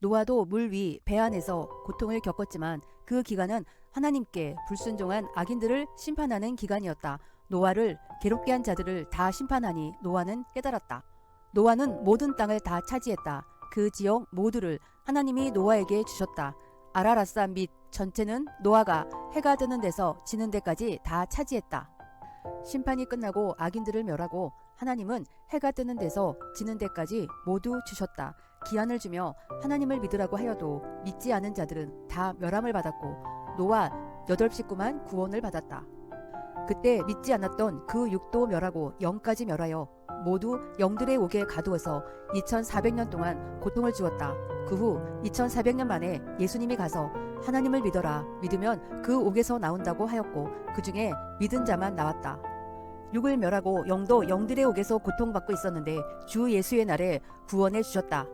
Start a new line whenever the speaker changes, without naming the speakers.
노아도 물 위 배 안에서 고통을 겪었지만 그 기간은 하나님께 불순종한 악인들을 심판하는 기간이었다. 노아를 괴롭게 한 자들을 다 심판하니 노아는 깨달았다. 노아는 모든 땅을 다 차지했다. 그 지역 모두를 하나님이 노아에게 주셨다. 아라라사 및 전체는 노아가 해가 뜨는 데서 지는 데까지 다 차지했다. 심판이 끝나고 악인들을 멸하고 하나님은 해가 뜨는 데서 지는 데까지 모두 주셨다. 기한을 주며 하나님을 믿으라고 하여도 믿지 않은 자들은 다 멸함을 받았고 노아 여덟 식구만 구원을 받았다. 그때 믿지 않았던 그 육도 멸하고 영까지 멸하여 모두 영들의 옥에 가두어서 2400년 동안 고통을 주었다. 그 후 2400년 만에 예수님이 가서 하나님을 믿어라. 믿으면 그 옥에서 나온다고 하였고 그 중에 믿은 자만 나왔다. 육을 멸하고 영도 영들의 옥에서 고통받고 있었는데 주 예수의 날에 구원해 주셨다.